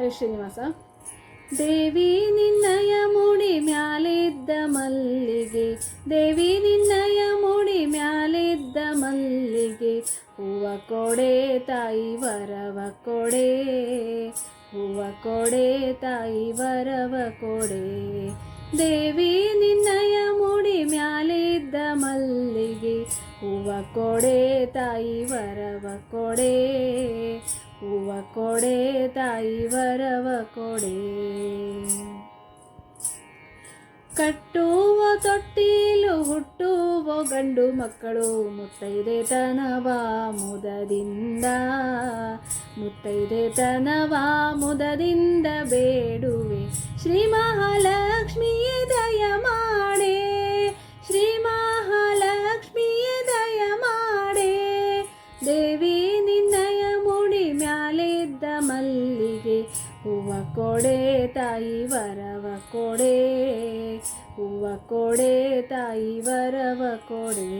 ಹರಿ ಶ್ರೀನಿವಾಸ ದೇವಿ ನಿನ್ನಯ ಮುಡಿ ಮ್ಯಾಲಿದ್ದ ಮಲ್ಲಿಗೆ, ದೇವಿ ನಿನ್ನಯ ಮುಡಿ ಮ್ಯಾಲಿದ್ದ ಮಲ್ಲಿಗೆ, ಹೂವ ಕೊಡೆ ತಾಯಿ ವರವ ಕೊಡೆ, ಹೂವ ಕೊಡೆ ತಾಯಿ ವರವ ಕೊಡೆ. ದೇವಿ ನಿನ್ನಯ ಮುಡಿ ಮ್ಯಾಲಿದ್ದ ಮಲ್ಲಿಗೆ, ಹೂವ ಕೊಡೆ ತಾಯಿ ವರವ ಕೊಡೆ. ಹೂವ ಕೊಡೆ ತಾಯಿ ವರವ ಕೊಡೆ ಕಟ್ಟುವ ತೊಟ್ಟಿಲು ಹುಟ್ಟುವ ಗಂಡು ಮಕ್ಕಳು ಮುತ್ತೈದೆ ತನವ ಮುದದಿಂದ ಮುತ್ತೈದೆ ತನವ ಮುದದಿಂದ ಬೇಡುವೆ ಕೊಡೆ ತಾಯಿ ವರವ ಕೊಡೆ. ಹೂವ ಕೊಡೆ ತಾಯಿ ವರವ ಕೊಡೆ.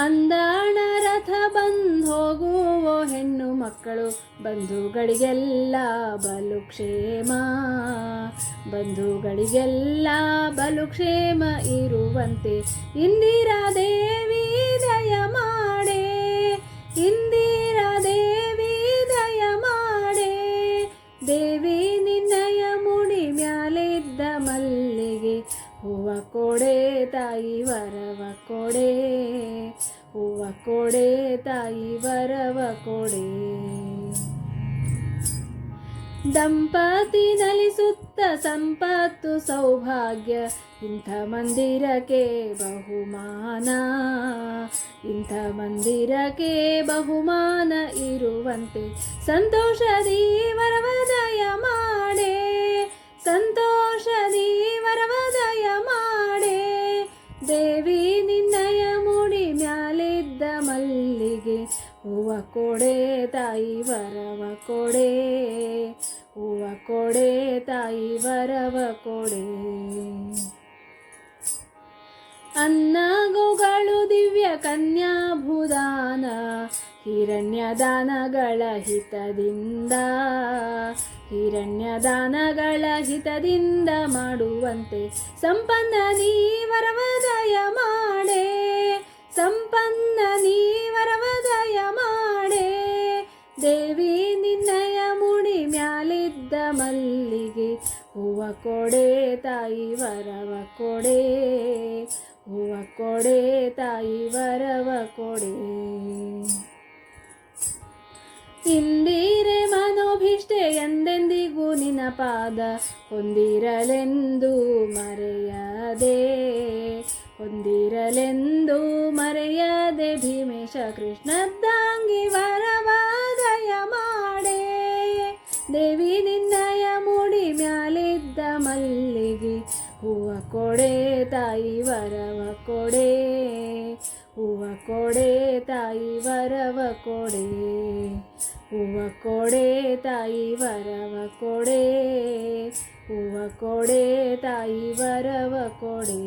ಅಂದಾಣ ರಥ ಬಂದು ಹೋಗುವ ಹೆಣ್ಣು ಮಕ್ಕಳು, ಬಂಧುಗಳಿಗೆಲ್ಲ ಬಲು ಕ್ಷೇಮ. ಬಂಧುಗಳಿಗೆಲ್ಲ ಬಲು ಕ್ಷೇಮ ಇರುವಂತೆ ಇಂದಿರಾ ದೇವಿ ದಯ ಮಾಡೇ. ಇಂದಿರಾ ಹೂವ ಕೊಡೆ ತಾಯಿ ವರವ ಕೊಡೆ. ಹೂವ ಕೊಡೆ ತಾಯಿ ವರವ ಕೊಡೆ. ದಂಪತಿ ನಲಿಸುತ್ತ ಸಂಪತ್ತು ಸೌಭಾಗ್ಯ, ಇಂಥ ಮಂದಿರಕ್ಕೆ ಬಹುಮಾನ. ಇಂಥ ಮಂದಿರಕ್ಕೆ ಬಹುಮಾನ ಇರುವಂತೆ ಸಂತೋಷದಿ ವರವದಯ ಮಾಡೆ. ಸಂತೋಷದಿ ಮಲ್ಲಿಗೆ ಹೂವ ಕೊಡೆ ತಾಯಿ ವರವ ಕೊಡೆ, ಹೂವ ಕೊಡೆ ತಾಯಿ ವರವ ಕೊಡೆ. ಅನ್ನಗುಗಳು ದಿವ್ಯ ಕನ್ಯಾಭುದಾನ ಹಿರಣ್ಯದಾನಗಳ ಹಿತದಿಂದ ಹಿರಣ್ಯದಾನಗಳ ಹಿತದಿಂದ ಮಾಡುವಂತೆ ಸಂಪನ್ನ ನೀ ವರವದಯ ಮಾಡೆ. ಮ್ಯಾಲಿದ್ದ ಮಲ್ಲಿಗೆ, ಹೂವ ಕೊಡೆ ತಾಯಿ ವರವ ಕೊಡೆ, ಹೂವ ಕೊಡೆ ತಾಯಿ ವರವ ಕೊಡೆ. ಇಂದಿರೆ ಮನೋಭಿಷ್ಟೆ ಎಂದೆಂದಿಗೂ ನಿನ್ನ ಪಾದ ಹೊಂದಿರಲೆಂದು ಮರೆಯದೆ ಹೊಂದಿರಲೆಂದು ಮರೆಯದೆ ಭೀಮೇಶ ಕೃಷ್ಣದ್ದಾಂಗಿ ವರವಾದಯ ದೇವಿ ನಿನ್ನಯ ಮುಡಿ ಮ್ಯಾಲಿದ್ದ ಮಲ್ಲಿಗೆ ಹೂವ ಕೊಡೆ ತಾಯಿ ವರವ ಕೊಡೆ ಹೂವ ಕೊಡೆ ತಾಯಿ ವರವ ಕೊಡೆ ಹೂವ ಕೊಡೆ ತಾಯಿ ವರವ ಕೊಡೆ ಹೂವ ಕೊಡೆ ತಾಯಿ ವರವ ಕೊಡೆ